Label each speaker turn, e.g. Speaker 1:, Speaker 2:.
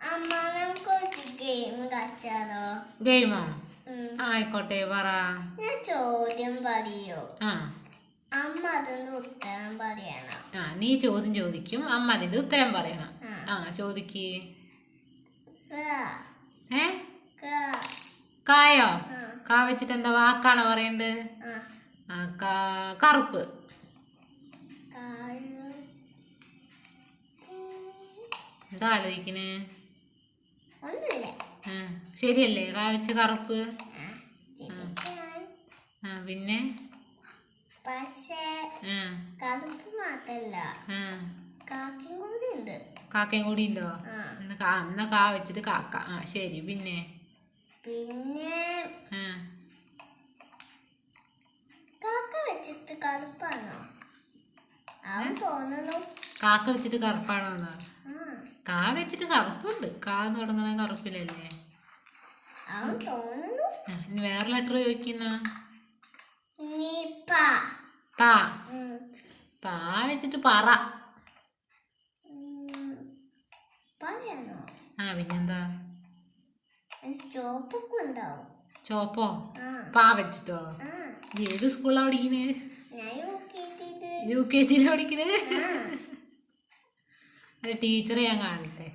Speaker 1: അമ്മ നമുക്ക് ഗെയിം കളിച്ചാലോ?
Speaker 2: ഗെയിമോ. ആയിക്കോട്ടെ പറ.
Speaker 1: ഞാൻ ചോദ്യം പറയോ?
Speaker 2: ആ.
Speaker 1: അമ്മ അതിന്റെ ഉത്തരം പറയണം.
Speaker 2: ആ നീ ചോദ്യം ചോദിക്കും അമ്മ അതിന്റെ ഉത്തരം പറയണം.
Speaker 1: ആ.
Speaker 2: ചോദിക്ക്. ഏ? കായോ? കാ വെച്ചിട്ട് എന്താ വാക്കാണോ പറയണ്ട്?
Speaker 1: ആ.
Speaker 2: കാ കറുപ്പ്. എന്താ ആലോചിക്കണേ? ശരിയല്ലേ? കാ വെച്ച് കറുപ്പ്.
Speaker 1: ആ,
Speaker 2: പിന്നെ?
Speaker 1: പക്ഷേ
Speaker 2: ആ.
Speaker 1: കറുപ്പ് മാത്രല്ല.
Speaker 2: ആ.
Speaker 1: കാക്കും കൂടി ഉണ്ട്
Speaker 2: കാക്കയും കൂടി ഉണ്ടോ
Speaker 1: അന്ന്
Speaker 2: എന്നാ കാ എന്നാ കാ വെച്ചിട്ട് കാക്ക. ആ ശരി. പിന്നെ?
Speaker 1: പിന്നെ കാക്ക വെച്ചിട്ട് കറുപ്പാണോ?
Speaker 2: കാക്ക വെച്ചിട്ട് കറുപ്പാണോ കാ വെച്ചിട്ട് കറുപ്പുണ്ട്. കാ തുടങ്ങണ കറുപ്പിലല്ലേ? വേറെ ലെറ്റർ ചോദിക്കുന്ന?
Speaker 1: പ.
Speaker 2: വെച്ചിട്ട് പറ. ആ പിന്നെന്താ? ചോപ്പോ? പാ വെച്ചിട്ടോ? ഏത്
Speaker 1: സ്കൂളിലാ പഠിക്കണേ?
Speaker 2: യു കെ ജിയിലാ. പഠിക്കുന്നത് അല്ല ടീച്ചറെ ഞാൻ കാണട്ടെ